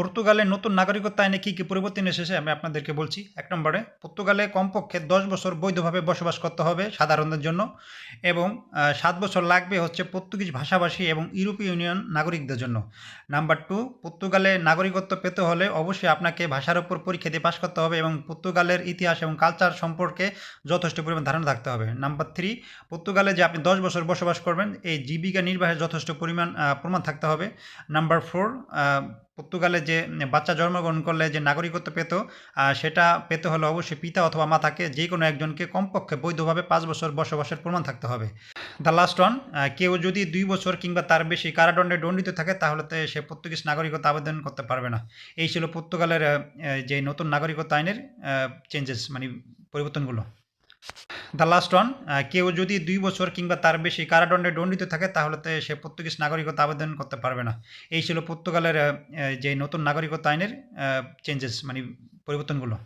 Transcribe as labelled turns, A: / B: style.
A: পর্তুগালের নতুন নাগরিকত্ব আইনে কী কী পরিবর্তন এসেছে আমি আপনাদেরকে বলছি। এক নম্বরে, পর্তুগালে কমপক্ষে দশ বছর বৈধভাবে বসবাস করতে হবে সাধারণদের জন্য এবং সাত বছর লাগবে হচ্ছে পর্তুগিজ ভাষাভাষী এবং ইউরোপীয় ইউনিয়ন নাগরিকদের জন্য। নাম্বার টু, পর্তুগালে নাগরিকত্ব পেতে হলে অবশ্যই আপনাকে ভাষার উপর পরীক্ষা দিয়ে পাশ করতে হবে এবং পর্তুগালের ইতিহাস এবং কালচার সম্পর্কে যথেষ্ট পরিমাণ ধারণা থাকতে হবে। নাম্বার থ্রি, পর্তুগালে যে আপনি দশ বছর বসবাস করবেন, এই জীবিকা নির্বাহের যথেষ্ট পরিমাণ প্রমাণ থাকতে হবে। নাম্বার ফোর পর্তুগালে যে বাচ্চা জন্মগ্রহণ করলে যে নাগরিকত্ব পেত সেটা পেতে হলে অবশ্যই পিতা অথবা মাতাকে যে কোনো একজনকে কমপক্ষে বৈধভাবে পাঁচ বছর বসবাসের প্রমাণ থাকতে হবে। দ্য লাস্ট ওয়ান কেউ যদি দুই বছর কিংবা তার বেশি কারাদণ্ডে দণ্ডিত থাকে, তাহলে সে পর্তুগিজ নাগরিকত্ব আবেদন করতে পারবে না। এই ছিল পর্তুগালের যে নতুন নাগরিকত্ব আইনের চেঞ্জেস মানে পরিবর্তনগুলো। দ্য লাস্ট ওয়ান কেউ যদি দুই বছর কিংবা তার বেশি কারাদণ্ডে দণ্ডিত থাকে, তাহলে সে পর্তুগিজ নাগরিকতা আবেদন করতে পারবে না। এই ছিল পর্তুগালের যে নতুন নাগরিকতা আইনের চেঞ্জেস মানে পরিবর্তনগুলো।